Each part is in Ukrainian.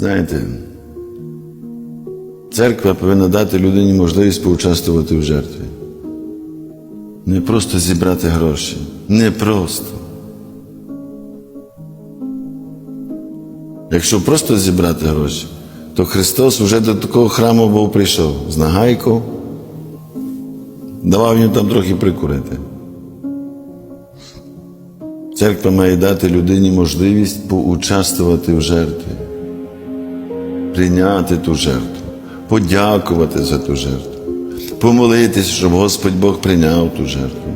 Знаєте, церква повинна дати людині можливість поучаствувати в жертві. Не просто зібрати гроші. Не просто. Якщо просто зібрати гроші, то Христос вже до такого храму був прийшов з нагайку, давав їм там трохи прикурити. Церква має дати людині можливість поучаствувати в жертві, прийняти ту жертву, подякувати за ту жертву, помолитися, щоб Господь Бог прийняв ту жертву.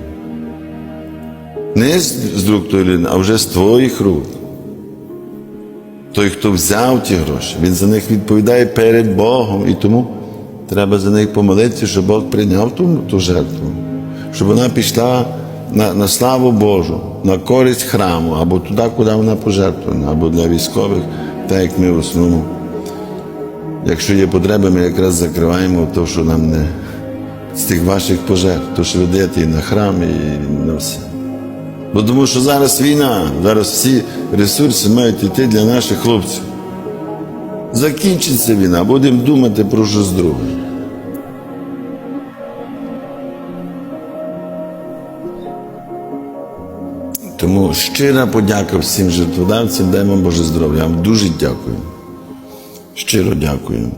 Не з рук тої людини, а вже з твоїх рук. Той, хто взяв ті гроші, він за них відповідає перед Богом. І тому треба за них помолитися, щоб Бог прийняв ту, ту жертву, щоб вона пішла на, на славу Божу, на користь храму, або туди, куди вона пожертвована, або для військових, так як ми в основному. Якщо є потреби, ми якраз закриваємо те, що нам не з тих ваших пожертв, то що ви даєте і на храм, і на все. Бо тому що зараз війна, зараз всі ресурси мають йти для наших хлопців. Закінчиться війна, будемо думати про щось друге. Тому щира подяка всім жертводавцям, дай вам Боже здоров'я. Я вам дуже дякую. Щиро дякую.